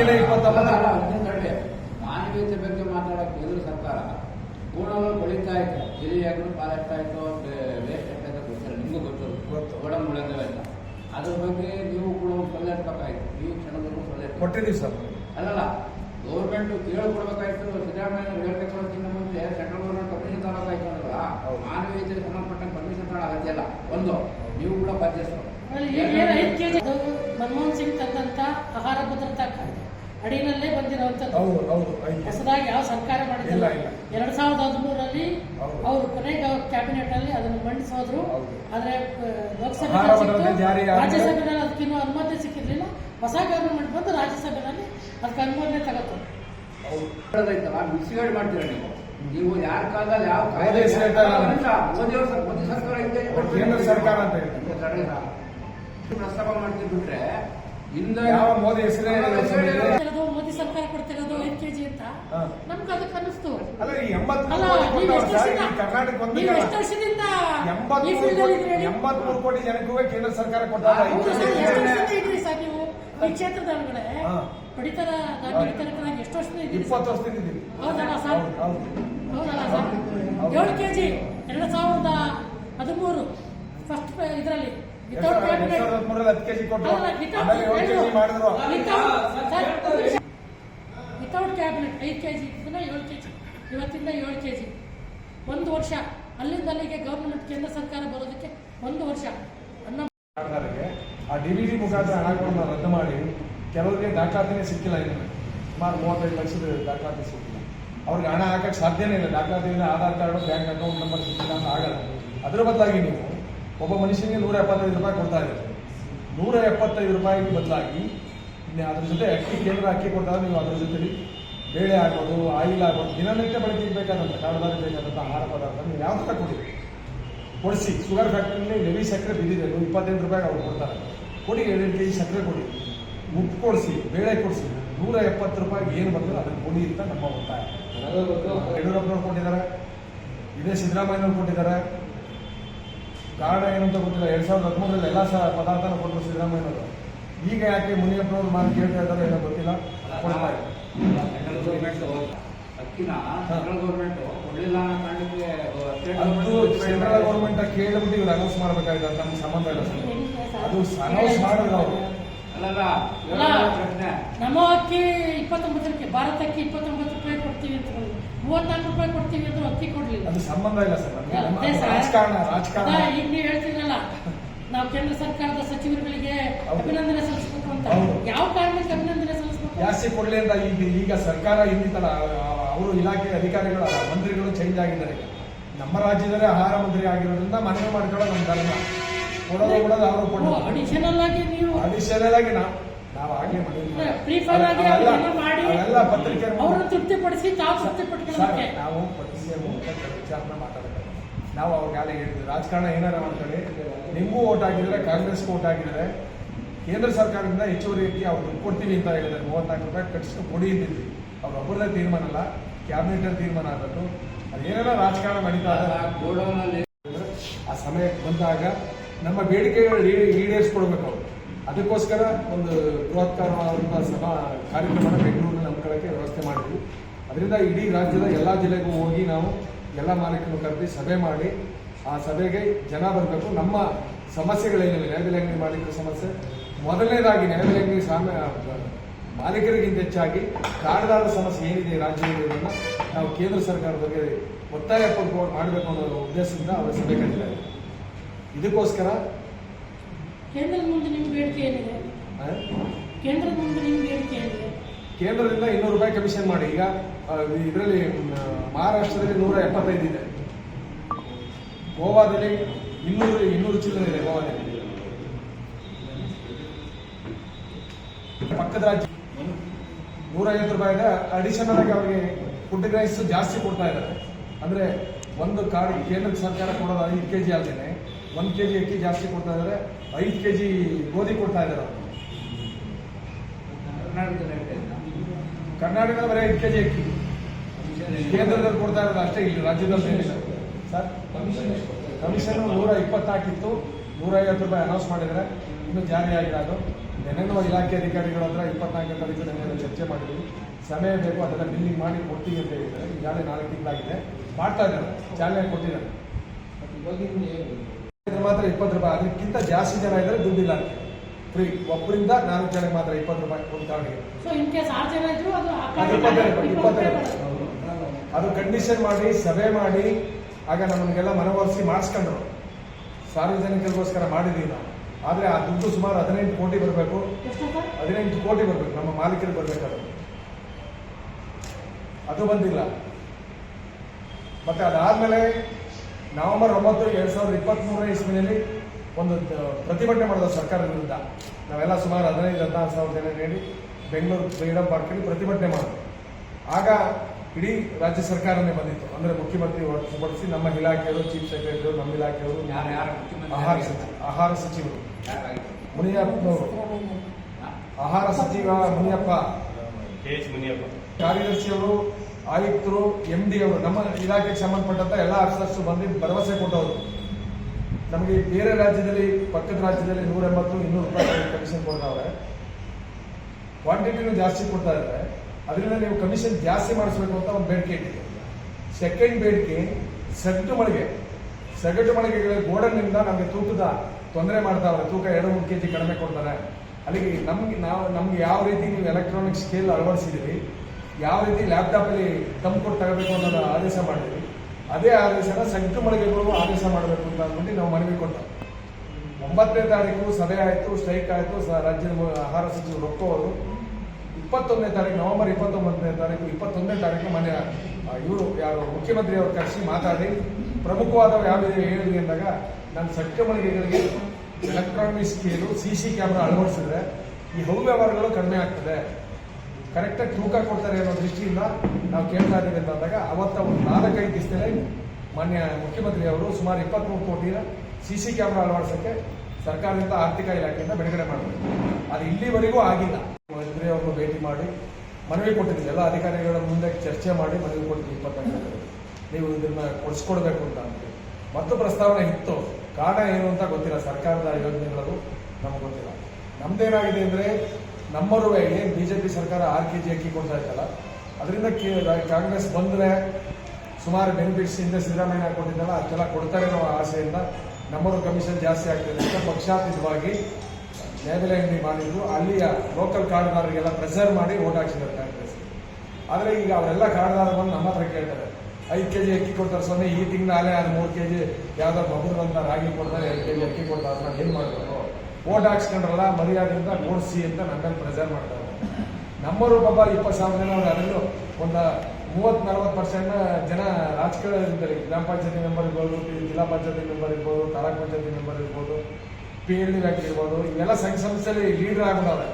ಅಕ್ಕಿನೇ ಇಪ್ಪತ್ತೊಂಬತ್ತು. ಮಾನವೀಯತೆ ಬಗ್ಗೆ ಮಾತಾಡಕ್ಕೆ ಕೇಂದ್ರ ಸರ್ಕಾರ ಪೂರ್ಣವಾಗಿ ಬೆಳೀತಾ ಇತ್ತು. ಜಿಲ್ಲೆಯಾಗಲೂ ಪಾಲಾಗ್ತಾ ಇತ್ತು. ವೇಸ್ಟ್ ಅಂತ ಇತ್ತು ಗೊತ್ತಿಲ್ಲ ನಿಮಗೂ ಗೊತ್ತು. ಒಡ ಮುಳಂಗವೆ ಅಂತ. ಅದ್ರ ಬಗ್ಗೆ ನೀವು ಕೂಡ ಒಂದು ನೀವು ಕ್ಷಣದಲ್ಲೂ ಇರ್ಬೇಕು. ಕೊಟ್ಟಿದ್ದೀವಿ ಸರ್. ಅಲ್ಲಲ್ಲ ಗೌರ್ಮೆಂಟ್ ಕೇಳ್ಕೊಡ್ಬೇಕಾಯ್ತು. ಸಿದ್ದರಾಮಯ್ಯ ಹೇಳ್ಬೇಕು ಮುಂದೆ ಸೆಂಟ್ರಲ್ ಗೌರ್ಮೆಂಟ್ ಪರ್ಮಿಷನ್ ತಗೋಬೇಕಾಯ್ತು ಅಂದ್ರೆ. ಮಾನವೀಯತೆಗೆ ಸಂಬಂಧಪಟ್ಟ ಪರ್ಮಿಷನ್ ತಗೊಳ್ಳೋ ಅಗತ್ಯ ಇಲ್ಲ. ಒಂದು ನೀವು ಕೂಡ ಬಾಧ್ಯಸ್ಥರು. ಮನಮೋಹನ್ ಸಿಂಗ್ ತಂದಂತ ಆಹಾರ ಭದ್ರತಾ ಕಾಯ್ದೆ ಅಡಿನಲ್ಲೇ ಬಂದಿರುವಂತದ್ದು ಹೌದು ಹೌದು ಐದು ಹೊಸದಾಗಿ ಯಾವ ಸರ್ಕಾರ ಇಲ್ಲ. ಎರಡ್ ಸಾವಿರದ ಹದಿಮೂರರಲ್ಲಿ ಹೌದು. ಅವರು ಕೊನೆಗೆ ಅವ್ರ ಕ್ಯಾಬಿನೆಟ್ ಅಲ್ಲಿ ಅದನ್ನು ಮಂಡಿಸೋದ್ರು. ಆದ್ರೆ ಲೋಕಸಭೆ ರಾಜ್ಯಸಭೆನಲ್ಲಿ ಅದಕ್ಕಿನ್ನೂ ಅನುಮತಿ ಸಿಕ್ಕಿರ್ಲಿಲ್ಲ. ಹೊಸ ಗವರ್ಮೆಂಟ್ ಬಂದು ರಾಜ್ಯಸಭೆಯಲ್ಲಿ ಅದಕ್ಕೆ ಅನುಮೋದನೆ ತಗೋತು ಮಿಸ್ಗೈಡ್ ಮಾಡ್ತೀರ ನೀವು? ನೀವು ಯಾರ ಕಾಲದಲ್ಲಿ ಯಾವ ಕಾಯ್ದೆ ಮೋದಿ ಅವ್ರ ಮೋದಿ ಸರ್ಕಾರ ಕೇಂದ್ರ ಸರ್ಕಾರ ಅಂತ. ಪ್ರಸ್ತಾಪ ಯಾವ ಮೋದಿ ಮೋದಿ ಸರ್ಕಾರ ಕೊಡ್ತಿರೋದು ಐದು ಕೆಜಿ ಅಂತ? ಹಾ. ನಮ್ಗೆ ಅದಕ್ಕೆ ನೀವು ಎಷ್ಟು ವರ್ಷದಿಂದ ಎಂಬತ್ಮೂರು ಕೋಟಿ ಜನಕ್ಕೂ ಕೇಂದ್ರ ಸರ್ಕಾರ ಹೌದು ಸರ್, ವರ್ಷದಿಂದ ಇದ್ರಿ ಸರ್ ನೀವು? ಈ ಕ್ಷೇತ್ರದ ಒಳಗಡೆ. ಪಡಿತರ ಪಡಿತರಕರಾಗಿ ಎಷ್ಟು ವರ್ಷದಿಂದ ಇದ್ದೀರಿ ಇಪ್ಪತ್ತು ವರ್ಷದಿಂದ ಇದ್ದೀವಿ. ಹೌದಲ್ಲ ಸರ್? ಹೌದು ಹೌದು. ಹೌದಲ್ಲ ಸರ್. ಏಳು ಕೆ ಜಿ ಎರಡು ಸಾವಿರದ ಹದಿಮೂರು ಫಸ್ಟ್ ಇದರಲ್ಲಿ. ಹತ್ತು ಕೆಜಿ ಕೊಟ್ಟರು ಆಮೇಲೆ ಏಳು ಕೆಜಿ ಮಾಡಿದ್ರು ವಿತೌಟ್ ಟ್ಯಾಬ್ಲೆಟ್ ಐದು ಕೆ ಜಿ ಇದನ್ನ ಏಳು ಕೆ ಜಿ ಇವತ್ತಿಂದ ಏಳು ಕೆ ಜಿ ಒಂದು ವರ್ಷ. ಅಲ್ಲಿಂದ ಅಲ್ಲಿಗೆ ಗೌರ್ಮೆಂಟ್ ಕೇಂದ್ರ ಸರ್ಕಾರ ಬರೋದಕ್ಕೆ ಒಂದು ವರ್ಷ. ಅನ್ನ ಆ ಡಿ ವಿ ಡಿ ಮುಖಾಂತರ ಹಣಗಳನ್ನು ರದ್ದು ಮಾಡಿ ಕೆಲವರಿಗೆ ದಾಖಲಾತಿನೇ ಸಿಕ್ಕಿಲ್ಲ ಇನ್ನು. ಸುಮಾರು ಮೂವತ್ತೈದು ಲಕ್ಷದ ದಾಖಲಾತಿ ಸಿಕ್ಕಿಲ್ಲ. ಅವ್ರಿಗೆ ಹಣ ಹಾಕಕ್ಕೆ ಸಾಧ್ಯನೇ ಇಲ್ಲ. ದಾಖಲಾತಿ ಇಲ್ಲ Aadhaar card bank account number ಸಿಕ್ಕಿಲ್ಲ ಅಂತ ಆಗಲ್ಲ. ಅದ್ರ ಬದಲಾಗಿ ನೀವು ಒಬ್ಬ ಮನುಷ್ಯನಿಗೆ ನೂರ ಎಪ್ಪತ್ತೈದು ರೂಪಾಯಿ ಕೊಡ್ತಾ ಇದ್ದಾರೆ. ನೂರ ಎಪ್ಪತ್ತೈದು ರೂಪಾಯಿಗೆ ಬದಲಾಗಿ ಇನ್ನು ಅದ್ರ ಜೊತೆ ಅಕ್ಕಿ ಕೇಂದ್ರ ಅಕ್ಕಿ ಕೊಟ್ಟಾಗ ನೀವು ಅದ್ರ ಜೊತೆ ಬೇಳೆ ಆಗ್ಬೋದು ಆಯಿಲ್ ಆಗ್ಬೋದು ದಿನನಿತ್ಯ ಬಳಕೆಗೆ ಬೇಕಾದಂಥ ಕಾಡುದಾರಿ ಬೇಕಾದಂಥ ಆಹಾರ ಪದಾರ್ಥ ನೀವು ಯಾವ ಥರ ಕೊಡಿ? ಕೊಡಿಸಿ. ಶುಗರ್ ಫ್ಯಾಕ್ಟ್ರಿಯಲ್ಲಿ ಲೆವಿ ಸಕ್ಕರೆ ಬಿದ್ದಿದೆ ನೂರು ಇಪ್ಪತ್ತೆಂಟು ರೂಪಾಯಿಗೆ ಅವ್ರು ಕೊಡ್ತಾರೆ. ಕೊಡಿ ಎರಡು ಕೆ ಜಿ ಸಕ್ಕರೆ ಕೊಡಿ. ಉಪ್ಪು ಕೊಡಿಸಿ ಬೇಳೆ ಕೊಡಿಸಿ ನೂರ ಎಪ್ಪತ್ತು ರೂಪಾಯಿಗೆ ಏನು ಬರ್ತದೆ ಅದನ್ನು ಕೊಡಿ ಅಂತ ನಮ್ಮ ಒತ್ತಾಯ. ಯಡಿಯೂರಪ್ಪನವ್ರು ಕೊಟ್ಟಿದ್ದಾರೆ ಇದೇ ಸಿದ್ದರಾಮಯ್ಯನವ್ರು ಕೊಟ್ಟಿದ್ದಾರೆ. ಕಾರಣ ಏನು ಅಂತ ಗೊತ್ತಿಲ್ಲ. ಎರಡ್ ಸಾವಿರದ ಹದಿಮೂರರಲ್ಲಿ ಎಲ್ಲ ಸಹ ಪದಾರ್ಥನ ಕೊಟ್ಟರು ಸಿದ್ದರಾಮಯ್ಯನವರು. ಈಗ ಯಾಕೆ ಮುನಿಯಪ್ಪನವ್ರು ಮಾತು ಕೇಳ್ತಾ ಇದ್ದಾರೆ ಏನೋ ಗೊತ್ತಿಲ್ಲ. ಅದು ಸೆಂಟ್ರಲ್ ಗೌರ್ಮೆಂಟ್ ಕೇಳ್ಬಿಟ್ಟು ಇವ್ರು ಅನೌನ್ಸ್ ಮಾಡ್ಬೇಕಾಗಿದೆ ನಮ್ಗೆ ಸಂಬಂಧ ಇಲ್ಲ ಸರ್. ಅದು ಅನೌನ್ಸ್ ಮಾಡಿದ್ರು ಅವರು. ನಮ್ಮ ಅಕ್ಕಿ ಇಪ್ಪತ್ತೊಂಬತ್ತು ಭಾರತ ಅಕ್ಕಿ ಇಪ್ಪತ್ತೊಂಬತ್ತು ರೂಪಾಯಿ ಕೊಡ್ತೀವಿ ಅಂತ. ಮೂವತ್ನಾಲ್ಕು ರೂಪಾಯಿ ಕೊಡ್ತೀವಿ ಅಂದ್ರೆ ಅಕ್ಕಿ ಕೊಡ್ಲಿಲ್ಲ. ಅದು ಸಂಬಂಧ ಇಲ್ಲ ಸರ್ ನಮ್ಗೆ. ರಾಜಕಾರಣ ರಾಜಕಾರಣ. ಈಗ ನೀವು ಹೇಳ್ತಿದ್ರಲ್ಲ ನಾವು ಕೇಂದ್ರ ಸರ್ಕಾರದ ಸಚಿವರುಗಳಿಗೆ ಅಭಿನಂದನೆ ಸಲ್ಲಿಸಬೇಕು ಅಂತ. ಯಾವ ಕಾರಣಕ್ಕೆ ಅಭಿನಂದನೆ ಸಲ್ಲಿಸಬೇಕು? ಜಾಸ್ತಿ ಕೊಡ್ಲಿ ಅಂತ ಈಗ ಈಗ ಸರ್ಕಾರ ಇನ್ನಿತಲ್ಲ ಅವರು ಇಲಾಖೆ ಅಧಿಕಾರಿಗಳು ಮಂತ್ರಿಗಳು ಚೇಂಜ್ ಆಗಿದ್ದಾರೆ ನಮ್ಮ ರಾಜ್ಯದಲ್ಲೇ ಆಹಾರ ಮಂತ್ರಿ ಆಗಿರೋದ್ರಿಂದ ಮನವಿ ಮಾಡ್ಕೊಳ್ಳೋದು ನಮ್ಮ ಧರ್ಮ. ಕೊಡೋದು ಕೊಡೋದು ಅವರು ಕೊಡೋದು. ಅಡಿಷನಲ್ ಆಗಿ ನೀವು ಅಡಿಷನಲ್ ಆಗಿ ನಾವು ನಾವು ಆಗ್ಲೇ ಮಾಡಿ ತೃಪ್ತಿಪಡಿಸಿ ತಾವು ನಾವು ಪತ್ರಿಕೆ ಮೂಲಕ ಕೆಲವು ವಿಚಾರನ ಮಾತಾಡಬೇಕು ನಾವು ಅವ್ರಿಗಾಗಲೇ ಹೇಳಿದ್ವಿ. ರಾಜಕಾರಣ ಏನಾರ ಮಾಡ್ಕೊಳ್ಳಿ. ನಿಮಗೂ ಓಟ್ ಆಗಿದ್ರೆ ಕಾಂಗ್ರೆಸ್ ಓಟ್ ಆಗಿದ್ರೆ ಕೇಂದ್ರ ಸರ್ಕಾರದಿಂದ ಹೆಚ್ಚುವರಿ ರೀತಿ ಅವ್ರು ದುಡ್ಡು ಕೊಡ್ತೀವಿ ಅಂತ ಹೇಳಿದ್ರೆ ಮೂವತ್ನಾಲ್ಕು ರೂಪಾಯಿ ಕಟ್ಟಿಸ್ಕೊಂಡು ಕೊಡಿ ಅಂತಿದ್ವಿ. ಅವ್ರ ಒಬ್ಬರದೇ ತೀರ್ಮಾನ ಅಲ್ಲ. ಕ್ಯಾಬಿನೆಟ್ ತೀರ್ಮಾನ ಆಗಬೇಕು. ಅದೇನೆಲ್ಲ ರಾಜಕಾರಣ ನಡೀತಾ ಆ ಸಮಯಕ್ಕೆ ಬಂದಾಗ ನಮ್ಮ ಬೇಡಿಕೆಗಳು ಈಡೇ- ಈಡೇರಿಸ್ಕೊಡ್ಬೇಕು ಅವರು. ಅದಕ್ಕೋಸ್ಕರ ಒಂದು ಬೃಹತ್ಕಾರವಾದಂಥ ಸಭಾ ಕಾರ್ಯಕ್ರಮನ ಬೆಂಗಳೂರಿನಲ್ಲಿ ಹಮ್ಮಿಕೊಳ್ಳೋಕ್ಕೆ ವ್ಯವಸ್ಥೆ ಮಾಡಿದ್ವಿ. ಅದರಿಂದ ಇಡೀ ರಾಜ್ಯದ ಎಲ್ಲ ಜಿಲ್ಲೆಗೂ ಹೋಗಿ ನಾವು ಎಲ್ಲ ಮಾಲೀಕರನ್ನು ಕರೆದು ಸಭೆ ಮಾಡಿ, ಆ ಸಭೆಗೆ ಜನ ಬರಬೇಕು. ನಮ್ಮ ಸಮಸ್ಯೆಗಳೇನಿವೆ ನ್ಯಾಯಬೆಲೆ ಅಂಗಡಿ ಮಾಲೀಕರ ಸಮಸ್ಯೆ. ಮೊದಲನೇದಾಗಿ ನ್ಯಾಯಬೆಲೆ ಅಂಗಡಿ ಸಾಮ ಮಾಲೀಕರಿಗಿಂತ ಹೆಚ್ಚಾಗಿ ಕಾರ್ಡ್ದಾರರ ಸಮಸ್ಯೆ ಏನಿದೆ ಈ ರಾಜ್ಯದಲ್ಲಿ ಇದನ್ನು ನಾವು ಕೇಂದ್ರ ಸರ್ಕಾರದ ಬಗ್ಗೆ ಒತ್ತಾಯ ಮಾಡಬೇಕು ಅನ್ನೋ ಉದ್ದೇಶದಿಂದ ಅವರ ಸಭೆ ಕರೆದಿದ್ದಾರೆ ಇದಕ್ಕೋಸ್ಕರ ಕೇಂದ್ರದ ಮುಂದೆ ನಿಮ್ಮ ಬೇಡಿಕೆ ಏನಿದೆ? ಕೇಂದ್ರದ ಮುಂದೆ ನಿಮ್ಮ ಬೇಡಿಕೆ ಏನಿದೆ? ಕೇಂದ್ರದಿಂದ ಇನ್ನೂರು ರೂಪಾಯಿ ಕಮಿಷನ್ ಮಾಡಿ. ಈಗ ಇದರಲ್ಲಿ ಮಹಾರಾಷ್ಟ್ರದಲ್ಲಿ ನೂರ ಎಪ್ಪತ್ತೈದು ಇದೆ. ಗೋವಾದಲ್ಲಿ ಇನ್ನೂರು ಇನ್ನೂರು ಚಿಲ್ಲರೆ ಇದೆ ಗೋವಾದಲ್ಲಿ. ಪಕ್ಕದ ರಾಜ್ಯ ನೂರೈವತ್ತು ರೂಪಾಯಿ ಇದೆ. ಅಡಿಷನಲ್ ಆಗಿ ಅವರಿಗೆ ಫುಡ್ ಗ್ರೈಸ್ ಜಾಸ್ತಿ ಕೊಡ್ತಾ ಇದ್ದಾರೆ. ಅಂದ್ರೆ ಒಂದು ಕಾರ್ಡ್ ಕೇಂದ್ರ ಸರ್ಕಾರ ಕೊಡೋದು ಐದು ಕೆ ಜಿ ಅಲ್ಲದೆ ಒಂದು ಕೆ ಜಿ ಅಕ್ಕಿ ಜಾಸ್ತಿ ಕೊಡ್ತಾ ಇದ್ದಾರೆ, ಐದು ಕೆ ಜಿ ಗೋಧಿ ಕೊಡ್ತಾ ಇದ್ದಾರೆ. ಕರ್ನಾಟಕದ ಬರೀ ಐದು ಕೆಜಿ ಅಕ್ಕಿ. ಕೇಂದ್ರದಲ್ಲಿ ಕೊಡ್ತಾ ಇರೋದು ಅಷ್ಟೇ, ಇಲ್ಲಿ ರಾಜ್ಯದಲ್ಲಿ ಸರ್, ಕಮಿಷನ್ ನೂರ ಇಪ್ಪತ್ನಾಲ್ಕಿತ್ತು ನೂರ ಐವತ್ತು ರೂಪಾಯಿ ಅನೌನ್ಸ್ ಮಾಡಿದರೆ ಇನ್ನು ಜಾರಿ ಅದು. ನೆನೆನೂ ಇಲಾಖೆ ಅಧಿಕಾರಿಗಳ ಹತ್ರ ಇಪ್ಪತ್ನಾಲ್ಕನೇ ತಾರೀಕು ನೆನ್ನೆ ಚರ್ಚೆ ಮಾಡಿದ್ವಿ. ಸಮಯ ಬೇಕು, ಅದೆಲ್ಲ ಬಿಲ್ಲಿಂಗ್ ಮಾಡಿ ಕೊಡ್ತೀವಿ ಅಂತ ಹೇಳಿದ್ದಾರೆ. ಈಗಾಗಲೇ ನಾಲ್ಕು ತಿಂಗಳಾಗಿದೆ. ಮಾಡ್ತಾ ಇದ್ದಾರೆ ಚಾಲನೆ ಕೊಟ್ಟಿದ್ದಾರೆ. ಮಾತ್ರ ಇಪ್ಪತ್ತು ರೂಪಾಯಿ. ಅದಕ್ಕಿಂತ ಜಾಸ್ತಿ ಜನ ಇದ್ರೆ ದುಡ್ಡಿಲ್ಲ ಫ್ರೀ ಒಬ್ಬರಿಂದ ನಾಲ್ಕು ಜನಕ್ಕೆ ಮಾತ್ರ ಇಪ್ಪತ್ತು ರೂಪಾಯಿ ಒಂದು ಕಾರ್ಡ್ಗೆ. ಅದು ಇಪ್ಪತ್ತು ಕಂಡೀಷನ್ ಮಾಡಿ ಸಭೆ ಮಾಡಿ ಆಗ ನಮಗೆಲ್ಲ ಮನವರಿಸಿ ಮಾಡಿಸ್ಕೊಂಡ್ರು ಸಾರ್ವಜನಿಕರಿಗೋಸ್ಕರ ಮಾಡಿದ್ದೀವಿ ನಾವು. ಆದ್ರೆ ಆ ದುಡ್ಡು ಸುಮಾರು ಹದಿನೆಂಟು ಕೋಟಿ ಬರಬೇಕು. ಹದಿನೆಂಟು ಕೋಟಿ ಬರಬೇಕು. ನಮ್ಮ ಮಾಲೀಕರಿಗೆ ಬರಬೇಕಾದ್ರೆ. ಅದು ಬಂದಿಲ್ಲ. ಮತ್ತೆ ಅದಾದ್ಮೇಲೆ ನವೆಂಬರ್ ಒಂಬತ್ತು ಎರಡ್ ಸಾವಿರದ ಇಪ್ಪತ್ತ್ಮೂರನೇ ಇಸ್ವಿನಲ್ಲಿ ಒಂದು ಪ್ರತಿಭಟನೆ ಮಾಡಿದ ಸರ್ಕಾರದ ವಿರುದ್ಧ. ನಾವೆಲ್ಲ ಸುಮಾರು ಹದಿನೈದು ಹದಿನಾರು ಸಾವಿರ ಜನ ನೀಡಿ ಬೆಂಗಳೂರು ಫ್ರೀಡಂ ಪಾರ್ಕಲ್ಲಿ ಪ್ರತಿಭಟನೆ ಮಾಡಿದ್ರು ಆಗ ಇಡೀ ರಾಜ್ಯ ಸರ್ಕಾರನೇ ಬಂದಿತ್ತು. ಅಂದ್ರೆ ಮುಖ್ಯಮಂತ್ರಿ ಹೊರತುಪಡಿಸಿ ನಮ್ಮ ಇಲಾಖೆಯವರು ಚೀಫ್ ಸೆಕ್ರೆಟರಿ ನಮ್ಮ ಇಲಾಖೆಯವರು ಯಾರು ಯಾರು ಮುಖ್ಯಮಂತ್ರಿ ಆಹಾರ ಸಚಿವ ಆಹಾರ ಸಚಿವರು. ಯಾರಾಗಿತ್ತು? ಮುನಿಯಪ್ಪನವರು. ಆಹಾರ ಸಚಿವ ಮುನಿಯಪ್ಪ. K H Muniyappa. ಕಾರ್ಯದರ್ಶಿಯವರು ಆಯುಕ್ತರು ಎಂ ಡಿ ಅವರು, ನಮ್ಮ ಇಲಾಖೆಗೆ ಸಂಬಂಧಪಟ್ಟಂತ ಎಲ್ಲ ಅಫ್ಸರ್ಸ್ ಬಂದು ಭರವಸೆ ಕೊಟ್ಟವರು. ನಮಗೆ ಬೇರೆ ರಾಜ್ಯದಲ್ಲಿ, ಪಕ್ಕದ ರಾಜ್ಯದಲ್ಲಿ ನೂರ ಎಂಬತ್ತು ಇನ್ನೂರು ರೂಪಾಯಿ ಕಮಿಷನ್ ಕೊಡ್ತಾವ್ರೆ ಕ್ವಾಂಟಿಟಿನೂ ಜಾಸ್ತಿ ಕೊಡ್ತಾ ಇದ್ದಾರೆ. ಅದರಿಂದ ನೀವು ಕಮಿಷನ್ ಜಾಸ್ತಿ ಮಾಡಿಸ್ಬೇಕು ಅಂತ ಒಂದು ಬೇಡಿಕೆ ಇಟ್ಟಿದೆ ಸೆಕೆಂಡ್ ಬೇಡಿಕೆ, ಸಗಟು ಮಳಿಗೆ. ಸಗಟು ಮಳಿಗೆಗಳ ಗೋಡನ್ನಿಂದ ನಮಗೆ ತೂಕದ ತೊಂದರೆ ಮಾಡ್ತಾವ್ರೆ. ತೂಕ ಎರಡು, ಮೂರು ಕೆ ಜಿ ಕಡಿಮೆ ಕೊಡ್ತಾರೆ. ಅಲ್ಲಿಗೆ ನಮ್ಗೆ ನಾವು, ನಮ್ಗೆ ಯಾವ ರೀತಿ ನೀವು ಎಲೆಕ್ಟ್ರಾನಿಕ್ ಸ್ಕೇಲ್ ಅಳವಡಿಸಿದಿರಿ ಯಾವ ರೀತಿ ಲ್ಯಾಪ್ಟಾಪಲ್ಲಿ ತಂದು ಕೊಟ್ಟು ತಗೋಬೇಕು ಅನ್ನೋದು ಆದೇಶ ಮಾಡಿದ್ವಿ. ಅದೇ ಆದೇಶನ ಸಂಖ್ಯೆ ಮಳಿಗೆಗಳು ಆದೇಶ ಮಾಡಬೇಕು ಅಂತ ಅಂದ್ಬಿಟ್ಟು ನಾವು ಮನವಿ ಕೊಟ್ಟು ಒಂಬತ್ತನೇ ತಾರೀಕು ಸಭೆ ಆಯಿತು ಸ್ಟ್ರೈಕ್ ಆಯಿತು ರಾಜ್ಯದ ಆಹಾರ ಸಚಿವರು ಒಪ್ಪೋರು ಇಪ್ಪತ್ತೊಂದನೇ ತಾರೀಕು, ನವೆಂಬರ್ ಇಪ್ಪತ್ತೊಂಬತ್ತನೇ ತಾರೀಕು, ಇಪ್ಪತ್ತೊಂದನೇ ತಾರೀಕು ಮನೆ ಇವರು ಯಾರು ಮುಖ್ಯಮಂತ್ರಿ ಅವರು ಕರೆಸಿ ಮಾತಾಡಿ ಪ್ರಮುಖವಾದವು ರೀತಿ ಹೇಳಿದೆ ಅಂದಾಗ ನನ್ನ ಸಟ್ಟ ಮಳಿಗೆಗಳಿಗೆ electronic scale C C camera ಅಳವಡಿಸಿದ್ರೆ ಈ ಹವ್ಯವಹಾರಗಳು ಕಡಿಮೆ ಆಗ್ತದೆ. ಕರೆಕ್ಟಾಗಿ ತೂಕ ಕೊಡ್ತಾರೆ ಅನ್ನೋ ದೃಷ್ಟಿಯಿಂದ ನಾವು ಕೇಳ್ತಾ ಇದ್ದೀವಿ ಅಂತ ಅಂದಾಗ ಅವತ್ತ ಒಂದು ನಾಲ್ಕೈದು ದಿವಸದಲ್ಲಿ ಮಾನ್ಯ ಮುಖ್ಯಮಂತ್ರಿ ಅವರು ಸುಮಾರು ಇಪ್ಪತ್ಮೂರು ಕೋಟಿನ ಸಿ ಸಿ ಕ್ಯಾಮ್ರಾ ಅಳವಡಿಸೋಕ್ಕೆ ಸರ್ಕಾರದಿಂದ ಆರ್ಥಿಕ ಇಲಾಖೆಯಿಂದ ಬಿಡುಗಡೆ ಮಾಡಬೇಕು ಅದು ಇಲ್ಲಿವರೆಗೂ ಆಗಿಲ್ಲ. ಮುಖ್ಯಮಂತ್ರಿ ಅವ್ರನ್ನ ಭೇಟಿ ಮಾಡಿ, ಮನವಿ ಕೊಟ್ಟಿದ್ದೀವಿ. ಎಲ್ಲ ಅಧಿಕಾರಿಗಳ ಮುಂದೆ ಚರ್ಚೆ ಮಾಡಿ ಮನವಿ ಕೊಟ್ಟಿದ್ದೀವಿ ಇಪ್ಪತ್ತೈದು ನೀವು ಇದನ್ನ ಕೊಡಿಸ್ಕೊಡ್ಬೇಕು ಅಂತ ಅಂದ್ಬಿಟ್ಟು ಮತ್ತು ಪ್ರಸ್ತಾವನೆ ಇತ್ತು. ಕಾರಣ ಏನು ಅಂತ ಗೊತ್ತಿಲ್ಲ. ಸರ್ಕಾರದ ಯೋಜನೆಗಳದು ನಮಗೆ ಗೊತ್ತಿಲ್ಲ. ನಮ್ದೇನಾಗಿದೆ ಅಂದ್ರೆ ನಮ್ಮರುವೆ ಏನು ಬಿಜೆಪಿ ಸರ್ಕಾರ ಆರು ಕೆ ಜಿ ಅಕ್ಕಿ ಕೊಡ್ತಾ ಇತ್ತಲ್ಲ, ಅದರಿಂದ ಕಾಂಗ್ರೆಸ್ ಬಂದರೆ ಸುಮಾರು ಬೆನಿಫಿಟ್ಸ್ ಹಿಂದೆ ಸಿದ್ದರಾಮಯ್ಯ ಕೊಟ್ಟಿದ್ದಲ್ಲ ಅದೆಲ್ಲ ಕೊಡ್ತಾರೆ ಅನ್ನೋ ಆಸೆಯಿಂದ ನಮ್ಮರು ಕಮಿಷನ್ ಜಾಸ್ತಿ ಆಗ್ತದೆ ಅಂತ ಪಕ್ಷಾತೀತವಾಗಿ ನ್ಯಾಯಾಲಯ ಮಾಡಿದ್ರು. ಅಲ್ಲಿಯ ಲೋಕಲ್ ಕಾರ್ಡ್ದಾರರಿಗೆಲ್ಲ ಪ್ರೆಸರ್ ಮಾಡಿ ಓಟ್ ಹಾಕ್ಸಿದ್ದಾರೆ ಕಾಂಗ್ರೆಸ್. ಆದರೆ ಈಗ ಅವರೆಲ್ಲ ಕಾರ್ಡ್ದಾರ ಬಂದು ನಮ್ಮ ಹತ್ರ ಕೇಳ್ತಾರೆ, ಐದು ಕೆ ಜಿ ಅಕ್ಕಿ ಕೊಡ್ತಾರೆ ಸೊನ್ನೆ ಈ ತಿಂಗಳು ಅಲ್ಲೇ ಅದು ಮೂರು ಕೆ ಜಿ ಯಾವುದೋ ಅಂತ ರಾಗಿ ಕೊಡ್ತಾರೆ, ಎರಡು ಕೆ ಜಿ ಅಕ್ಕಿ ಕೊಡ್ತಾರೆ ಏನು ಮಾಡಬೇಕು? ಓಟ್ ಹಾಕ್ಸ್ಕೊಂಡ್ರಲ್ಲ, ಮರ್ಯಾದೆಯಿಂದ ನೋಡಿಸಿ ಅಂತ ನಮ್ಮಲ್ಲಿ ಪ್ರೆಸರ್ ಮಾಡ್ತಾರೆ. ನಮ್ಮರು ಪಾಪ ಇಪ್ಪತ್ತು ಸಾವಿರ ಜನ ಅವ್ರು ಅದರಲ್ಲೂ ಒಂದು ಮೂವತ್ತು, ನಲ್ವತ್ತು ಪರ್ಸೆಂಟ್ ಜನ ರಾಜಕೀಯದಲ್ಲಿ ಗ್ರಾಮ ಪಂಚಾಯತಿ ಮೆಂಬರ್ ಇರ್ಬೋದು ಜಿಲ್ಲಾ ಪಂಚಾಯತಿ ಮೆಂಬರ್ ಇರ್ಬೋದು, ತಾಲೂಕ್ ಪಂಚಾಯತಿ ಮೆಂಬರ್ ಇರ್ಬೋದು, ಪಿ, ಎಲ್, ಡಿ ಆಗಿರ್ಬೋದು ಇವೆಲ್ಲ ಸಂಘ ಸಂಸ್ಥೆಯಲ್ಲಿ ಲೀಡರ್ ಆಗ್ಬಿಡವ್ರೆ.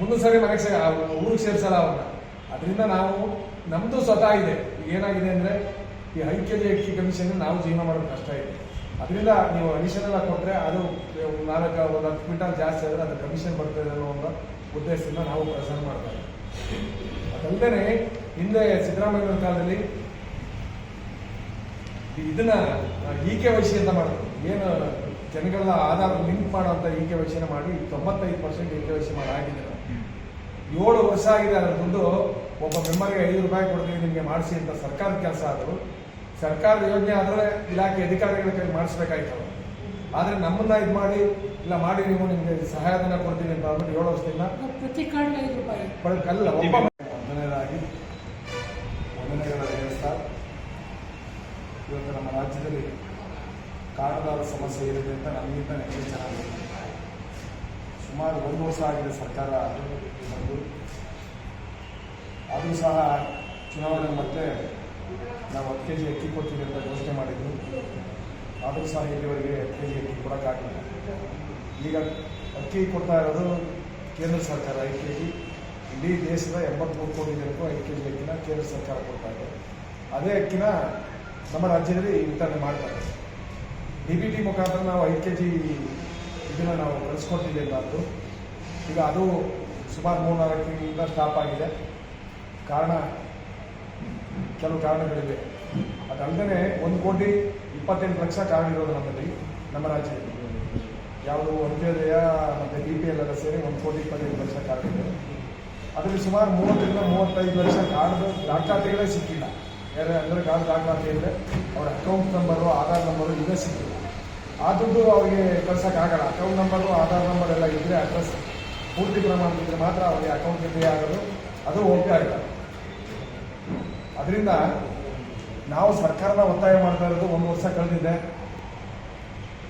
ಮುಂದೆ ಸರಿ ಮನೆಗೆ ಊರಿಗೆ ಸೇರಿಸಲ್ಲ ಅವ್ರನ್ನ. ಅದರಿಂದ ನಾವು ನಮ್ಮದು ಸ್ವತಃ ಇದೆ. ಏನಾಗಿದೆ ಅಂದರೆ ಈ ಐಕ್ಯತೆ ಅಕ್ಕಿ ಕಮಿಷನ್ ನಾವು ಜೀವನ ಮಾಡೋದು ಕಷ್ಟ ಇದೆ. ಅದರಿಂದ ನೀವು ಅಡಿಷನ್ ಎಲ್ಲ ಕೊಟ್ಟರೆ ಅದು ನಾಲ್ಕು ಒಂದು ಹತ್ತು ಕ್ವಿಂಟಲ್ ಜಾಸ್ತಿ ಆದರೆ ಅದು ಕಮಿಷನ್ ಬರ್ತದೆ ಅನ್ನೋ ಒಂದು ಉದ್ದೇಶದಿಂದ ನಾವು ಪ್ರೆಸೆಂಟ್ ಮಾಡ್ತಾ ಇದ್ದೀವಿ. ಅದಲ್ಲದೆ ಹಿಂದೆ ಸಿದ್ದರಾಮಯ್ಯ ಕಾಲದಲ್ಲಿ ಇದನ್ನ ಇ ಕೆ ವೈ ಸಿ ಅಂತ ಮಾಡಿದ್ರು. ಏನು ಜನಗಳ ಆಧಾರ ಲಿಂಕ್ ಮಾಡುವಂತ ಇ ಕೆ ವೈಸಿನ ಮಾಡಿ ತೊಂಬತ್ತೈದು percent e K Y C ಮಾಡಿ ಆಗಿದೆ ಏಳು ವರ್ಷ ಆಗಿದೆ ಅದರ ಮುಂದೆ ಒಬ್ಬ ಮೆಂಬರ್ಗೆ ಐದು ರೂಪಾಯಿ ಕೊಡ್ತೀವಿ ನಿಮಗೆ ಮಾಡಿಸಿ ಅಂತ ಸರ್ಕಾರದ ಕೆಲಸ ಆದರೂ. ಸರ್ಕಾರದ ಯೋಜನೆ ಆದರೆ ಇಲಾಖೆ ಅಧಿಕಾರಿಗಳ ಕೈ ಮಾಡಿಸ್ಬೇಕಾಯ್ತು. ಆದರೆ ನಮ್ಮನ್ನ ಇದು ಮಾಡಿ ಇಲ್ಲ ಮಾಡಿ ನೀವು ನಿಮಗೆ ಸಹಾಯಧನ ಕೊಡ್ತೀನಿ ಅಂತ ಅಂದ್ಬಿಟ್ಟು ಏಳು ವರ್ಷದಿಂದ ಪ್ರತಿ ಕಾರ್ಡ್ ಐದು ರೂಪಾಯಿ. ಬಳಕಲ್ಲ ಒಬ್ಬ ಮೊದಲನೇದಾಗಿ ವಂದನೆಗಳ ದೇವಸ್ಥಾನ ಇವತ್ತು ನಮ್ಮ ರಾಜ್ಯದಲ್ಲಿ ಕಾರ್ಡ್ದಾರ ಸಮಸ್ಯೆ ಏನಿದೆ ಅಂತ ನಮಗಿಂತ ಹೆಚ್ಚು ಚೆನ್ನಾಗಿ ಸುಮಾರು ಒಂದು ವರ್ಷ ಆಗಿದೆ ಸರ್ಕಾರ ಅದು ಅದು ಸಹ ಚುನಾವಣೆ ಮತ್ತೆ ನಾವು ಹತ್ತು ಕೆ ಜಿ ಅಕ್ಕಿ ಕೊಡ್ತೀವಿ ಅಂತ ಘೋಷಣೆ ಮಾಡಿದ್ವಿ. ಆದರೂ ಸಹ ಇಲ್ಲಿವರೆಗೆ ಹತ್ತು ಕೆ ಜಿ ಅಕ್ಕಿ ಕೊಡೋಕ್ಕಾಗಲಿಲ್ಲ ಈಗ ಅಕ್ಕಿ ಕೊಡ್ತಾ ಇರೋದು ಕೇಂದ್ರ ಸರ್ಕಾರ ಐದು ಕೆ ಜಿ ಇಡೀ ದೇಶದ ಎಂಬತ್ಮೂರು ಕೋಟಿ ಜನಕ್ಕೂ ಐದು ಕೆ ಜಿ ಅಕ್ಕಿನ ಕೇಂದ್ರ ಸರ್ಕಾರ ಕೊಡ್ತಾ ಇದೆ. ಅದೇ ಅಕ್ಕಿನ ನಮ್ಮ ರಾಜ್ಯದಲ್ಲಿ ವಿತರಣೆ ಮಾಡ್ತಾರೆ ಡಿ ಬಿ ಟಿ ಮುಖಾಂತರ ನಾವು ಐದು ಕೆ ಜಿ ಇದನ್ನು ನಾವು ಕಳಿಸ್ಕೊಟ್ಟಿದ್ದೀವಿ ಅಂತ ಈಗ ಅದು ಸುಮಾರು ಮೂರು ನಾಲ್ಕು ಸ್ಟಾಪ್ ಆಗಿದೆ. ಕಾರಣ ಕೆಲವು ಕಾರಣಗಳಿವೆ. ಅದಲ್ಲದೆ ಒಂದು ಕೋಟಿ ಇಪ್ಪತ್ತೆಂಟು ಲಕ್ಷ ಕಾರ್ಡ್ ಇರೋದು ನಮ್ಮಲ್ಲಿ, ನಮ್ಮ ರಾಜ್ಯದಲ್ಲಿ. ಯಾವುದು ಅಂತ್ಯೋದಯ ಮತ್ತು ಬಿ ಪಿ ಎಲ್ ಎಲ್ಲ ಸೇರಿ ಒಂದು ಕೋಟಿ ಇಪ್ಪತ್ತೈದು ಲಕ್ಷ ಕಾರ್ಡ್ ಇದೆ. ಅದರಲ್ಲಿ ಸುಮಾರು ಮೂವತ್ತರಿಂದ ಮೂವತ್ತೈದು ಲಕ್ಷ ಕಾರ್ಡ್ ದಾಖಲಾತಿಗಳೇ ಸಿಕ್ಕಿಲ್ಲ. ಯಾರು ಅಂದರೆ ಕಾರ್ಡ್ ದಾಖಲಾತಿ ಅಂದರೆ ಅವರ ಅಕೌಂಟ್ ನಂಬರು ಆಧಾರ್ ನಂಬರು ಇವೇ ಸಿಕ್ಕಿಲ್ಲ. ಆ ದುಡ್ಡು ಅವ್ರಿಗೆ ಕಳ್ಸೋಕ್ಕಾಗಲ್ಲ ಅಕೌಂಟ್ ನಂಬರು ಆಧಾರ್ ನಂಬರ್ ಎಲ್ಲ ಇದ್ದರೆ ಅಡ್ರೆಸ್ ಪೂರ್ತಿ ಪ್ರಮಾಣದಿದ್ದರೆ ಮಾತ್ರ ಅವರಿಗೆ ಅಕೌಂಟ್ ಆಗೋದು. ಅದು ಹೋಗ್ತಾ ಇಲ್ಲ ಅದರಿಂದ ನಾವು ಸರ್ಕಾರನ ಒತ್ತಾಯ ಮಾಡ್ತಾ ಇರೋದು ಒಂದು ವರ್ಷ ಕಳೆದಿದೆ.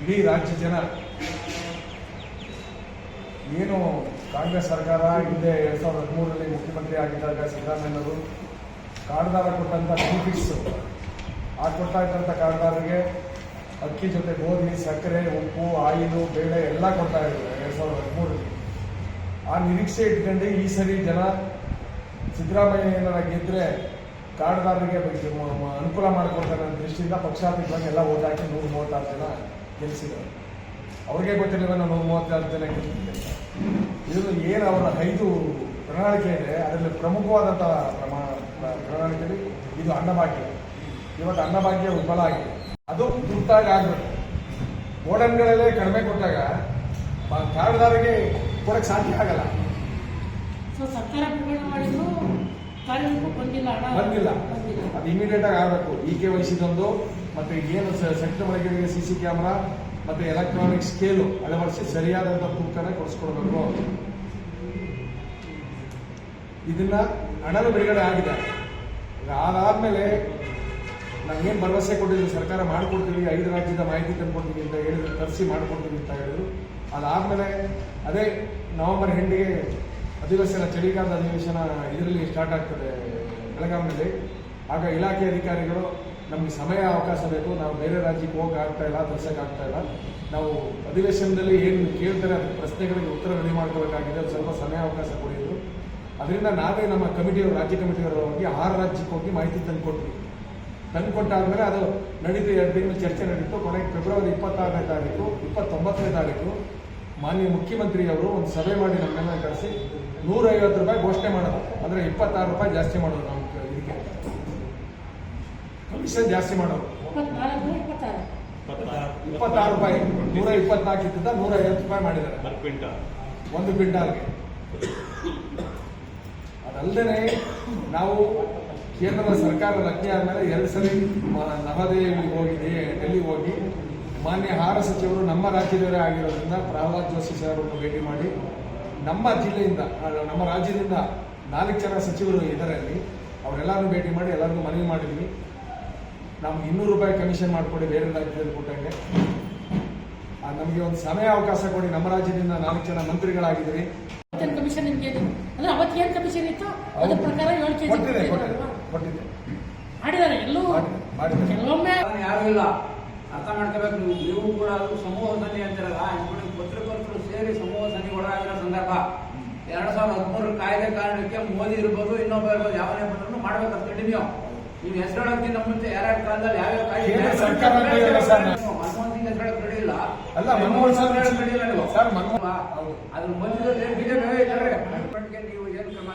ಇಡೀ ರಾಜ್ಯ ಜನ ಏನು ಕಾಂಗ್ರೆಸ್ ಸರ್ಕಾರ ಹಿಂದೆ ಎರಡ್ ಸಾವಿರದ ಹದಿಮೂರರಲ್ಲಿ ಮುಖ್ಯಮಂತ್ರಿ ಆಗಿದ್ದಾಗ ಸಿದ್ದರಾಮಯ್ಯನವರು ಕಾರ್ಡ್ದಾರ ಕೊಟ್ಟಂಥ ಬೆನಿಫಿಟ್ಸ್ ಆ ಕೊಡ್ತಾ ಇದ್ದಂಥ ಕಾರ್ಡ್ದಾರರಿಗೆ ಅಕ್ಕಿ ಜೊತೆ ಗೋಧಿ, ಸಕ್ಕರೆ, ಉಪ್ಪು, ಆಯಿಲು, ಬೇಳೆ ಎಲ್ಲ ಕೊಡ್ತಾ ಇದ್ದಾರೆ ಎರಡ್ ಸಾವಿರದ ಹದಿಮೂರರಲ್ಲಿ. ಆ ನಿರೀಕ್ಷೆ ಇಟ್ಕೊಂಡು ಈ ಸರಿ ಜನ ಸಿದ್ದರಾಮಯ್ಯ ಏನಾರ ಗೆದ್ರೆ ಕಾರ್ಡ್ದಾರರಿಗೆ ಅನುಕೂಲ ಮಾಡಿಕೊಡ್ತಾರೆ ಅನ್ನೋ ದೃಷ್ಟಿಯಿಂದ ಪಕ್ಷಾತೀತವಾಗಿ ಎಲ್ಲ ಓಟ್ ಹಾಕಿ ನೂರ ಮೂವತ್ತಾರು ಜನ ಗೆಲ್ಲಿಸಿದರು ಅವ್ರಿಗೆ ಗೊತ್ತಿಲ್ಲ ನೂರ ಮೂವತ್ತಾರು ಜನ ಇದನ್ನು ಇದು ಏನು ಅವರ ಐದು ಪ್ರಣಾಳಿಕೆ ಇದೆ, ಅದರಲ್ಲಿ ಪ್ರಮುಖವಾದಂಥ ಪ್ರಮಾಣ ಪ್ರಣಾಳಿಕೆಯಲ್ಲಿ ಇದು ಅನ್ನಭಾಗ್ಯ. ಇವತ್ತು ಅನ್ನಭಾಗ್ಯ ವಿಫಲ ಆಗಿದೆ. ಅದು ತುರ್ತಾಗಿ ಆಗಬೇಕು. ಗೋಡನ್ಗಳಲ್ಲೇ ಕಡಿಮೆ ಕೊಟ್ಟಾಗ ಕಾರ್ಡ್ದಾರಿಗೆ ಕೊಡಕ್ಕೆ ಸಾಧ್ಯ ಆಗಲ್ಲ. ಸರ್ಕಾರ ಬಂದಿಲ್ಲ ಅದು ಇಮಿಡಿಯೇಟ್ ಆಗಿ ಆಗಬೇಕು. ಇ ಕೆ ವಹಿಸಿದೊಂದು ಮತ್ತೆ ಏನು ಸೆಕ್ಟರ್ ಬಳಕೆಗೆ ಸಿ ಸಿ ಕ್ಯಾಮ್ರಾ ಮತ್ತೆ ಎಲೆಕ್ಟ್ರಾನಿಕ್ ಸ್ಕೇಲು ಅಳವಡಿಸಿ ಸರಿಯಾದಂಥ ತೂಕನ ಕೊಡಿಸ್ಕೊಡ್ಬೇಕು. ಇದನ್ನ ಹಣದ ಬಿಡುಗಡೆ ಆಗಿದೆ. ಅದಾದ್ಮೇಲೆ ನಾವೇನು ಭರವಸೆ ಕೊಟ್ಟಿದ್ವಿ ಸರ್ಕಾರ ಮಾಡಿಕೊಡ್ತೀವಿ ಐದು ರಾಜ್ಯದ ಮಾಹಿತಿ ತಂದ್ಕೊಡ್ತೀವಿ ಅಂತ ಹೇಳಿದ್ರು ತರಿಸಿ ಮಾಡಿಕೊಡ್ತೀವಿ ಅಂತ ಹೇಳಿದ್ರು. ಅದಾದ್ಮೇಲೆ ಅದೇ ನವೆಂಬರ್ ಹೆಂಡಿಗೆ ಅಧಿವೇಶನ, ಚಳಿಗಾಲದ ಅಧಿವೇಶನ ಇದರಲ್ಲಿ ಸ್ಟಾರ್ಟ್ ಆಗ್ತದೆ ಬೆಳಗಾವಿನಲ್ಲಿ ಆಗ ಇಲಾಖೆ ಅಧಿಕಾರಿಗಳು ನಮಗೆ ಸಮಯ ಅವಕಾಶ ಬೇಕು. ನಾವು ಬೇರೆ ರಾಜ್ಯಕ್ಕೆ ಹೋಗಕ್ಕೆ ಆಗ್ತಾ ಇಲ್ಲ ಆಗ್ತಾ ಇಲ್ಲ. ನಾವು ಅಧಿವೇಶನದಲ್ಲಿ ಏನು ಕೇಳ್ತಾರೆ ಅದಕ್ಕೆ ಪ್ರಶ್ನೆಗಳಿಗೆ ಉತ್ತರ ರೆಡಿ ಮಾಡ್ಕೋಬೇಕಾಗಿದೆ ಅದು ಸ್ವಲ್ಪ ಸಮಯ ಅವಕಾಶ ಕೊಡಿದ್ರು. ಅದರಿಂದ ನಾವೇ ನಮ್ಮ ಕಮಿಟಿಯವರು, ರಾಜ್ಯ ಕಮಿಟಿಯವರು ಹೋಗಿ ಆರು ರಾಜ್ಯಕ್ಕೆ ಹೋಗಿ ಮಾಹಿತಿ ತಂದುಕೊಟ್ವಿ. ತಂದುಕೊಟ್ಟಾದ್ಮೇಲೆ ಅದು ನಡೀತು. ಎರಡು ತಿಂಗಳು ಚರ್ಚೆ ನಡೀತು. ಕೊನೆಗೆ ಫೆಬ್ರವರಿ ಇಪ್ಪತ್ತಾರನೇ ತಾರೀಕು, ಇಪ್ಪತ್ತೊಂಬತ್ತನೇ ತಾರೀಕು ಮಾನ್ಯ ಮುಖ್ಯಮಂತ್ರಿಯವರು ಒಂದು ಸಭೆ ಮಾಡಿ ನಮ್ಮನ್ನ ಕರೆಸಿ ನೂರೈವತ್ತು ರೂಪಾಯಿ ಘೋಷಣೆ ಮಾಡೋದು. ಅಂದರೆ ಇಪ್ಪತ್ತಾರು ರೂಪಾಯಿ ಜಾಸ್ತಿ ಮಾಡೋದು ನಮ್ಮ ಇದಕ್ಕೆ. ಕಮಿಷನ್ ಜಾಸ್ತಿ ಮಾಡೋದು. ಇಪ್ಪತ್ತಾರು. ರೂಪಾಯಿ. ನೂರ ಇಪ್ಪತ್ನಾಲ್ಕು ಇದ್ದಿದ್ದ ನೂರ ಐವತ್ತು ರೂಪಾಯಿ ಮಾಡಿದ್ದಾರೆ. ಒಂದು ಕ್ವಿಂಟಲ್. ಒಂದು ಕ್ವಿಂಟಾಲ್ಗೆ ಅದಲ್ಲದೆ ನಾವು ಕೇಂದ್ರದ ಸರ್ಕಾರ ರಚನೆ ಆದಮೇಲೆ ಎರಡು ಸಲ ನವದೆಹಲಿ ನವದೆಹಲಿಗೆ ಹೋಗಿ ಡೆಲ್ಲಿ ಡೆಲ್ಲಿಗೆ ಹೋಗಿ ಮಾನ್ಯ ಆಹಾರ ಸಚಿವರು ನಮ್ಮ ರಾಜ್ಯದವರೇ ಆಗಿರೋದ್ರಿಂದ ಪ್ರಹ್ಲಾದ್ ಜೋಶಿ ಸರ್ ಅವರನ್ನು ಭೇಟಿ ಮಾಡಿ ನಮ್ಮ ಜಿಲ್ಲೆಯಿಂದ ನಮ್ಮ ರಾಜ್ಯದಿಂದ ನಾಲ್ಕು ಜನ ಸಚಿವರು ಇದ್ದಾರೆ ಅಲ್ಲಿ ಅವರೆಲ್ಲರೂ ಭೇಟಿ ಮಾಡಿ ಎಲ್ಲರಿಗೂ ಮನವಿ ಮಾಡಿದ್ವಿ. ನಮ್ಗೆ ಇನ್ನೂರು ರೂಪಾಯಿ ಕಮಿಷನ್ ಮಾಡಿಕೊಡಿ ಬೇರೆ ರಾಜ್ಯದಲ್ಲಿ ಕೊಟ್ಟಂಗೆ. ಆ, ನಮಗೆ ಒಂದು ಸಮಯ ಅವಕಾಶ ಕೊಡಿ ನಮ್ಮ ರಾಜ್ಯದಿಂದ ನಾಲ್ಕು ಜನ ಮಂತ್ರಿಗಳಾಗಿದ್ದೀವಿ ಕಮಿಷನ್ ನಿಮ್ಗೆ ಏನು ಅಂದ್ರೆ ಅವತ್ತೇನು ಕಮಿಷನ್ ಇತ್ತು? ಅದ್ರ ಪ್ರಕಾರ ಏಳು ಮಾಡಿದ್ದಾರೆ ಎಲ್ಲೂ. ಕೆಲವೊಮ್ಮೆ ಯಾರು ಇಲ್ಲ. ಅರ್ಥ ಮಾಡ್ಕೋಬೇಕು ನೀವು. ನೀವು ಕೂಡ ಸಮೂಹದಲ್ಲಿ ಅಂತ ಅಂತಿರಲ್ಲ ಇಬ್ಬರು ಪತ್ರಕರ್ತರು ಸೇರಿ ಸಮೂಹ ಸನ್ನಿ ಒಳಗಾಗಿರೋ ಸಂದರ್ಭ ಎರಡ್ ಸಾವಿರದ ಹದಿಮೂರರ ಕಾಯ್ದೆ ಕಾರಣಕ್ಕೆ ಮೋದಿ ಇರ್ಬೋದು ಇನ್ನೊಬ್ಬ ಇರ್ಬೋದು ಯಾವನೇ ಬಂದ್ರು ಮಾಡ್ಬೇಕಂತ ಕಂಟಿನ್ಯೂ ನೀವು ಹೆಸರಾಡೋಕ್ಕಿಂತ ಮುಂಚೆ ಯಾರ್ಯಾರ ಕಾಲದಲ್ಲಿ ಯಾವ್ಯಾವ ಸರ್. ರೆಡಿ ಅಲ್ಲ, ಮನಮೋಹನ್ ಸಿಂಗ್ ರೆಡಿ ಇಲ್ಲ ನೀವು ಸರ್, ಮನಮೋಹನ್-. ಅದ್ರ ಮಧ್ಯದಲ್ಲಿ ಬಿಜೆಪಿ ಇದ್ದಾರೆ. ನೀವು ಏನು ಕ್ರಮ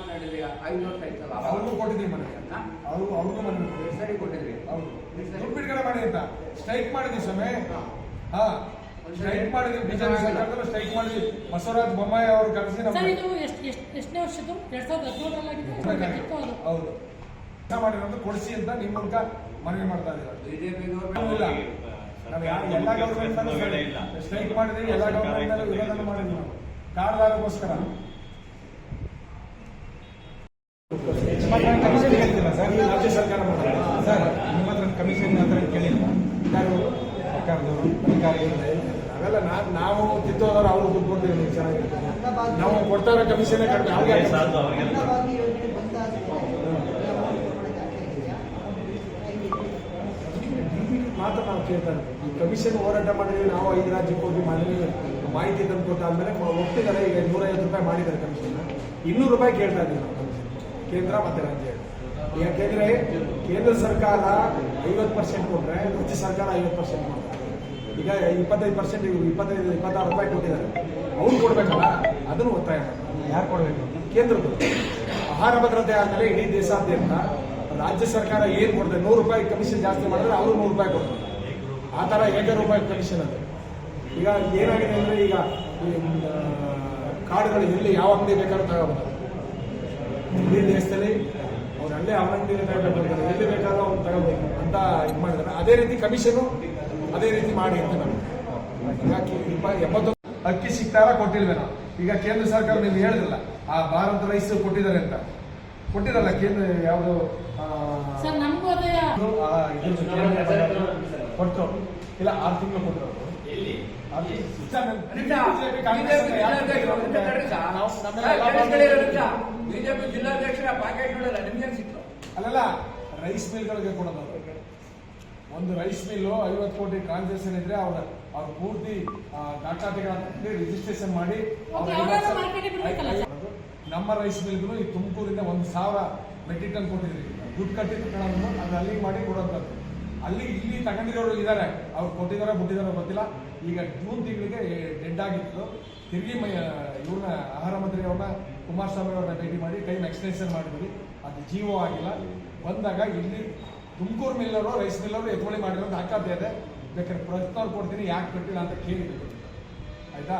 ಐದು ವರ್ಷ ಆಯ್ತಲ್ಲ. ಅವ್ರಿಗೂ ಕೊಟ್ಟಿದ್ದೀವಿ ಮನೆಗೆ? ಅವ್ರಿಗೂ ಅವ್ರಿಗೂ ಮನೆ ಸರಿ ಕೊಟ್ಟಿದ್ರಿ ಹೌದು. ಬಿಡುಗಡೆ ಮಾಡಿ ಅಂತ. ಸ್ಟ್ರೈಕ್ ಮಾಡಿದ್ವಿ ಸಮಯ ಹಾ. ಸ್ಟ್ರೈಕ್ ಮಾಡಿದ್ವಿ ಬಿಜೆಪಿ ಸರ್ಕಾರದಲ್ಲೂ ಸ್ಟ್ರೈಕ್ ಮಾಡಿದ್ವಿ ಬಸವರಾಜ ಬೊಮ್ಮಾಯಿ ಅವರು ಕರೆಸಿ ಸರ್ ಇದು ಎಷ್ಟು ಎಷ್ಟು ಎಷ್ಟನೇ ವರ್ಷದ್ದು? ಎರಡ್ ಸಾವಿರದ ಹೌದು. ಮಾಡಿರೋದು ಕೊಡಿಸಿ ಅಂತ ನಿಮ್ಮ ಮೂಲಕ ಮನವಿ ಮಾಡ್ತಾ ಇದ್ದಾರೆ. ಬಿಜೆಪಿ ಇಲ್ಲ. ನಾವು ಯಾವ ಎಲ್ಲ ಗೌರ್ಮೆಂಟ್ ಸ್ಟ್ರೈಕ್ ಮಾಡಿದ್ವಿ ಎಲ್ಲ ಗೌರ್ಮೆಂಟ್ ವಿರೋಧನ ಮಾಡಿದ್ವಿ ನಾವು ಕಮಿಷನ್ ಕೇಳ್ತಿಲ್ಲ ಸರ್ ಈ ರಾಜ್ಯ ಸರ್ಕಾರ ಮಾಡಿದೆ. ಸರ್ ನಿಮ್ಮ ಹತ್ರ ಕಮಿಷನ್ ಹತ್ರ ಕೇಳಿಲ್ಲ. ಯಾರು ಸರ್ಕಾರದವರು? ಅಧಿಕಾರಿಗಳು? ಅವೆಲ್ಲ ನಾ- ನಾವು ತಿದ್ದೋದವ್ರು ಅವ್ರು ಕೂತ್ಕೊಂಡಿದ್ದೀವಿ ನೀವು ಚೆನ್ನಾಗಿರ್ತದೆ ನಾವು ಕೊಡ್ತಾರ ಕಮಿಷನ್ ಕಡಿಮೆ ಅವ್ರಿಗೆ ಮಾತ್ರ ನಾವು ಕೇಳ್ತಾ ಇದ್ದೀವಿ ಈ ಕಮಿಷನ್ ಹೋರಾಟ ಮಾಡಿದ್ರೆ ನಾವು ಐದು ರಾಜ್ಯಕ್ಕೆ ಹೋಗಿ ಮಾಡಿ ಮಾಹಿತಿ ತಂದು ಕೊಟ್ಟಾದ್ಮೇಲೆ ಒಪ್ಪಿದ್ದಾರೆ. ಈಗ ನೂರೈವತ್ತು ರೂಪಾಯಿ ಮಾಡಿದ್ದಾರೆ ಕಮಿಷನ್. ಇನ್ನೂರು ರೂಪಾಯಿ ಕೇಳ್ತಾ ಇದ್ದೀವಿ ನಾವು ಕಮಿಷನ್. ಕೇಂದ್ರ ಮತ್ತೆ ರಾಜ್ಯ. ಯಾಕೆಂದ್ರೆ ಕೇಂದ್ರ ಸರ್ಕಾರ ಐವತ್ತು ಪರ್ಸೆಂಟ್ ಕೊಟ್ರೆ ರಾಜ್ಯ ಸರ್ಕಾರ ಐವತ್ತು ಪರ್ಸೆಂಟ್ ಮಾಡ್ತಾರೆ ಈಗ ಇಪ್ಪತ್ತೈದು ಪರ್ಸೆಂಟ್ ಇಪ್ಪತ್ತೈದು ಇಪ್ಪತ್ತಾರು ರೂಪಾಯಿ ಕೊಟ್ಟಿದ್ದಾರೆ. ಅವ್ರು ಕೊಡ್ಬೇಕಲ್ಲ ಅದನ್ನು ಒತ್ತಾಯ ಯಾರು ಕೊಡಬೇಕು? ಕೇಂದ್ರದ್ದು. ಆಹಾರ ಭದ್ರತೆ ಆದಮೇಲೆ ಇಡೀ ದೇಶಾದ್ಯಂತ ರಾಜ್ಯ ಸರ್ಕಾರ ಏನು ಕೊಡ್ತಾರೆ ನೂರು ರೂಪಾಯಿ ಕಮಿಷನ್ ಜಾಸ್ತಿ ಮಾಡಿದ್ರೆ ಅವರು ನೂರು ರೂಪಾಯಿ ಕೊಡ್ತಾರೆ ಆ ಥರ ಏಕ ರೂಪಾಯಿ ಕಮಿಷನ್ ಅದು. ಈಗ ಏನಾಗಿದೆ ಅಂದರೆ ಈಗ ಕಾರ್ಡ್ಗಳು ಎಲ್ಲಿ ಯಾವ ಅಂಗಡಿ ಬೇಕಾದ್ರೂ ತಗೋಬೋದು. ಇಡೀ ದೇಶದಲ್ಲಿ ಅವ್ರು ಅಲ್ಲೇ ಅವನಂಗಡಿ ಎಲ್ಲಿ ಬೇಕಾದ್ರೂ ಅವ್ರು ತಗೋಬೇಕು ಅಂತ ಇದು ಮಾಡಿದ್ದಾರೆ. ಅದೇ ರೀತಿ ಕಮಿಷನು ಅದೇ ರೀತಿ ಮಾಡಿ ಅಂತ ನಮಗೆ ಇಪ್ಪ ಎಪ್ಪತ್ತೊಂದು ಅಕ್ಕಿ ಸಿಗ್ತಾರ ಕೊಟ್ಟಿಲ್ವೇನೋ ಈಗ ಕೇಂದ್ರ ಸರ್ಕಾರ ನೀವು ಹೇಳಿದ್ರಲ್ಲ ಆ ಭಾರತ ರೈಸ್ ಕೊಟ್ಟಿದ್ದಾರೆ ಅಂತ ಕೊಟ್ಟಿರಲ್ಲ ಕೇಂದ್ರ ಯಾವುದು ಸರ್ ನಮಗೂ ಅದೇ ಕೊಟ್ಟು ಇಲ್ಲ ಆರು ತಿಂಗಳು ಕೊಟ್ಟರು ನನ್- ಬಿಜೆಪಿ ಜಿಲ್ಲಾಧ್ಯಕ್ಷರ ಪ್ಯಾಕೇಜ್ ಅಲ್ಲಲ್ಲ ರೈಸ್ ಮಿಲ್ಗಳಿಗೆ ಕೊಡೋದು ಒಂದು ರೈಸ್ ಮಿಲ್ಲು ಐವತ್ತು ಕೋಟಿ ಟ್ರಾನ್ಸಾಕ್ಷನ್ ಇದ್ರೆ ಅವ್ರ ಅವ್ರ ಪೂರ್ತಿ ದಾಖಲಾತಿಗಳನ್ನ ರಿಜಿಸ್ಟ್ರೇಷನ್ ಮಾಡಿ? ನಮ್ಮ ರೈಸ್ ಮಿಲ್ಗೂ ಈ ತುಮಕೂರಿಂದ ಒಂದು ಸಾವಿರ ಮೆಟ್ರಿಕ್ ಟನ್ ಕೊಟ್ಟಿದ್ರಿ ದುಡ್ಡು ಕಟ್ಟಿದ್ರು ಕಣವನ್ನು ಅದು ಅಲ್ಲಿಗೆ ಮಾಡಿ ಕೊಡೋಂಥದ್ದು ಅಲ್ಲಿ ಇಲ್ಲಿ ತಗೊಂಡಿರೋರು ಇದ್ದಾರೆ ಅವ್ರು ಕೊಟ್ಟಿದಾರೋ ಬಿಟ್ಟಿದಾರೋ ಗೊತ್ತಿಲ್ಲ. ಈಗ ಜೂನ್ ತಿಂಗಳಿಗೆ ಡೆಡ್ ಆಗಿತ್ತು. ತಿರುಗಿ ಇವ್ರನ್ನ ಆಹಾರ ಮಂತ್ರಿ ಅವ್ರನ್ನ ಕುಮಾರಸ್ವಾಮಿ ಅವ್ರನ್ನ ಭೇಟಿ ಮಾಡಿ ಟೈಮ್ ಎಕ್ಸ್ಟೆನ್ಷನ್ ಮಾಡಿದ್ವಿ. ಅದು ಜೀವೋ ಆಗಿಲ್ಲ. ಬಂದಾಗ ಇಲ್ಲಿ ತುಮಕೂರು ಮಿಲ್ಲರು ರೈಸ್ ಮಿಲ್ಲರು ಎತ್ಕೊಳ್ಳಿ ಮಾಡಿರೋ ದಾಖಲಾತಿ ಇದೆ. ಬೇಕಾದ್ರೆ ಪ್ರಶ್ನೆ ಕೊಡ್ತೀನಿ, ಯಾಕೆ ಕಟ್ಟಿಲ್ಲ ಅಂತ ಕೇಳಿದ್ರು ಆಯ್ತಾ?